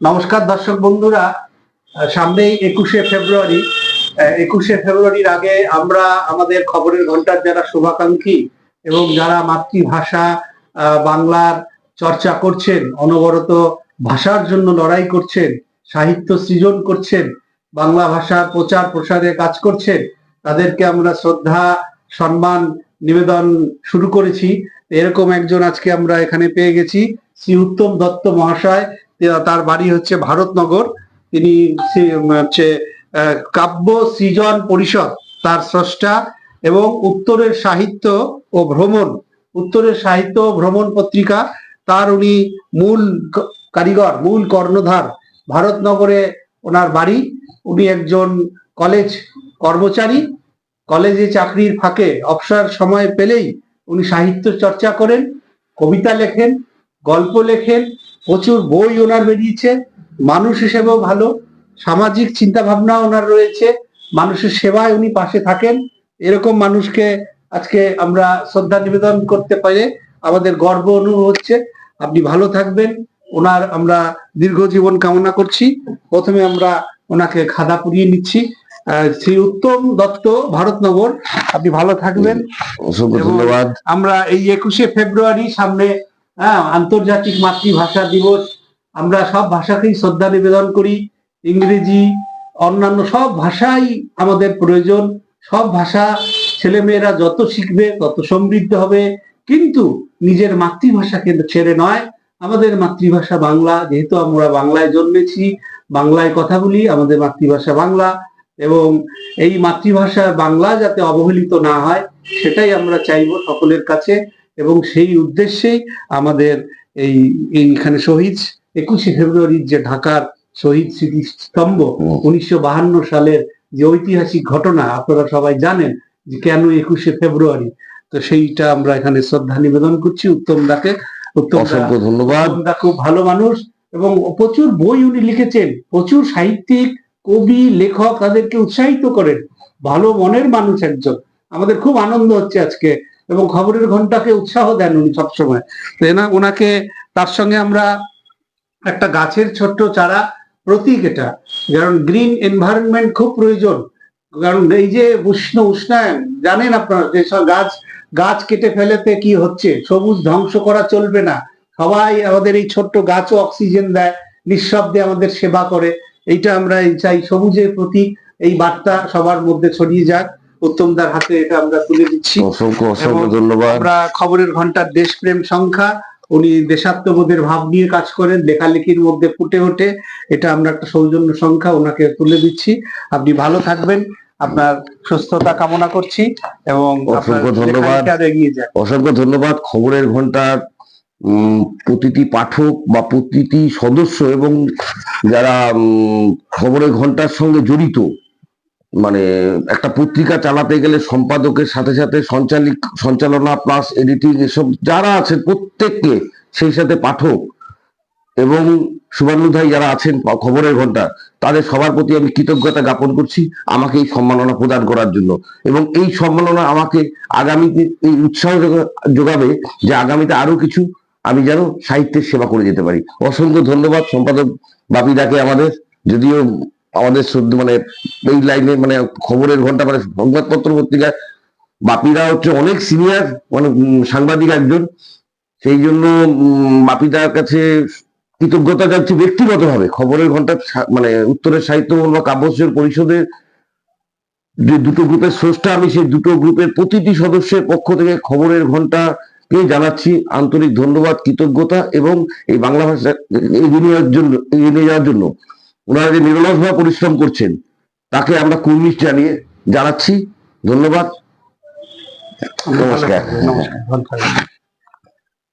নমস্কার দর্শক বন্ধুরা সামনেই একুশে ফেব্রুয়ারি। একুশে ফেব্রুয়ারির আগে আমরা আমাদের খবরের ঘণ্টার যারা শুভাকাঙ্ক্ষী এবং যারা মাতৃভাষা বাংলার চর্চা করছেন, অনবরত ভাষার জন্য লড়াই করছেন, সাহিত্য সৃজন করছেন, বাংলা ভাষার প্রচার প্রসারে কাজ করছেন, তাদেরকে আমরা শ্রদ্ধা, সম্মান, নিবেদন শুরু করেছি। এরকম একজন আজকে আমরা এখানে পেয়ে গেছি, শ্রী উত্তম দত্ত মহাশয়। তার বাড়ি হচ্ছে ভারতনগর। তিনি হচ্ছে কাব্য সৃজন পরিষদ, তার স্রষ্টা এবং উত্তরের সাহিত্য ও ভ্রমণ, উত্তরের সাহিত্য ও ভ্রমণ পত্রিকা, তার উনি মূল কারিগর, মূল কর্ণধার, ভারতনগরে ওনার বাড়ি। উনি একজন কলেজ কর্মচারী। কলেজে চাকরির ফাঁকে অবসর সময় পেলেই উনি সাহিত্য চর্চা করেন, কবিতা লেখেন, গল্প লেখেন প্রচুর বই ওনার বেরিয়েছে মানুষ হিসেবেও ভালো সামাজিক চিন্তা ভাবনা ওনার রয়েছে মানুষের সেবায় উনি পাশে থাকেন এরকম মানুষকে আজকে আমরা শ্রদ্ধা নিবেদন করতে পারে আমাদের গর্ব অনুভব হচ্ছে। আপনি ভালো থাকবেন ওনার আমরা দীর্ঘ জীবন কামনা করছি। প্রথমে আমরা ওনাকে খাদা পুড়িয়ে নিচ্ছি। শ্রী উত্তম দত্ত ভারতনগর আপনি ভালো থাকবেন। অসংখ্য ধন্যবাদ। আমরা এই একুশে ফেব্রুয়ারি সামনে হ্যাঁ আন্তর্জাতিক মাতৃভাষা দিবস, আমরা সব ভাষাকেই শ্রদ্ধা নিবেদন করি, ইংরেজি, অন্যান্য সব ভাষাই আমাদের প্রয়োজন, সব ভাষা ছেলেমেয়েরা যত শিখবে, তত সমৃদ্ধ হবে, কিন্তু নিজের মাতৃভাষাকে ছেড়ে নয়, আমাদের মাতৃভাষা বাংলা, যেহেতু আমরা বাংলায় জন্মেছি, বাংলায় কথা বলি, আমাদের মাতৃভাষা বাংলা, এবং এই মাতৃভাষা বাংলা যাতে অবহেলিত না হয়, সেটাই আমরা চাইব সকলের কাছে। এবং সেই উদ্দেশ্যেই আমাদের এই এইখানে শহীদ একুশে ফেব্রুয়ারির যে ঢাকার শহীদ স্মৃতিস্তম্ভ। উনিশশো বাহান্ন সালের যে ঐতিহাসিক ঘটনা আপনারা সবাই জানেন যে কেন একুশে ফেব্রুয়ারি? তো সেইটা আমরা এখানে শ্রদ্ধা নিবেদন করছি উত্তম দাকে। উত্তম ধন্যবাদ। দা খুব ভালো মানুষ এবং প্রচুর বই উনি লিখেছেন প্রচুর সাহিত্যিক কবি লেখক তাদেরকে উৎসাহিত করেন। ভালো মনের মানুষ একজন। আমাদের খুব আনন্দ হচ্ছে আজকে এবং খবরের ঘন্টাকে উৎসাহ দেন উনি সবসময়। তো এনা, ওনাকে তার সঙ্গে আমরা একটা গাছের ছোট্ট চারা, প্রতীক এটা। কারণ গ্রিন এনভায়রনমেন্ট খুব প্রয়োজন। কারণ এই যে উষ্ণ উষ্ণায়ন, জানেন আপনারা যেসব গাছ গাছ কেটে ফেলেতে কি হচ্ছে? সবুজ ধ্বংস করা চলবে না। সবাই আমাদের এই ছোট্ট গাছও অক্সিজেন দেয়, নিঃশব্দে আমাদের সেবা করে। এইটা আমরা চাই সবুজের প্রতি এই বার্তা সবার মধ্যে ছড়িয়ে যাক। উত্তমদার হাতে এটা আমরা তুলে দিচ্ছি। অসংখ্য অসংখ্য ধন্যবাদ। আমরা খবরের ঘণ্টার দেশপ্রেম সংখ্যা উনি দেশাত্মবোধের ভাব নিয়ে কাজ করেন লেখালেখির মধ্যে ফুটে ওঠে এটা আমরা একটা সৌজন্য সংখ্যা ওনাকে তুলে দিচ্ছি। আপনি ভালো থাকবেন আপনার সুস্থতা কামনা করছি এবং অসংখ্য ধন্যবাদ। অসংখ্য ধন্যবাদ। খবরের ঘণ্টার উম, প্রতিটি পাঠক বা প্রতিটি সদস্য এবং যারা উম, খবরের ঘণ্টার সঙ্গে জড়িত মানে একটা পত্রিকা চালাতে গেলে সম্পাদকের সাথে সাথে সঞ্চালিক, সঞ্চালনা প্লাস এডিটিং এসব যারা আছেন প্রত্যেককে সেই সাথে পাঠক এবং শুভানুধাই যারা আছেন খবরের ঘণ্টা তাদের সবার প্রতি আমি কৃতজ্ঞতা জ্ঞাপন করছি আমাকে এই সম্মাননা প্রদান করার জন্য। এবং এই সম্মাননা আমাকে আগামীতে এই উৎসাহ যোগা- যোগাবে যে আগামীতে আরও কিছু আমি যেন সাহিত্যের সেবা করে যেতে পারি। অসংখ্য ধন্যবাদ সম্পাদক বাপিদাকে আমাদের। যদিও আমাদের মানে এই লাইনে মানে খবরের ঘণ্টা মানে সংবাদপত্র পত্রিকায় বাপিদা হচ্ছে অনেক সিনিয়র মানে সাংবাদিক একজন। সেই জন্য বাপিদার কাছে কৃতজ্ঞতা যাচ্ছে ব্যক্তিগতভাবে। খবরের ঘণ্টা মানে উত্তরের সাহিত্য বা কাব্যশ্রের পরিষদের যে দুটো গ্রুপের স্রষ্টা, আমি সেই দুটো গ্রুপের প্রতিটি সদস্যের পক্ষ থেকে খবরের ঘন্টাকে জানাচ্ছি। আন্তরিক ধন্যবাদ, কৃতজ্ঞতা এবং এই বাংলা ভাষা এগিয়ে নেওয়ার জন্য এগিয়ে নিয়ে যাওয়ার জন্য। ওনারা যে নিরলসভাবে পরিশ্রম করছেন। তাকে আমরা কুর্নিশ জানিয়ে জানাচ্ছি। ধন্যবাদ। নমস্কার। নমস্কার।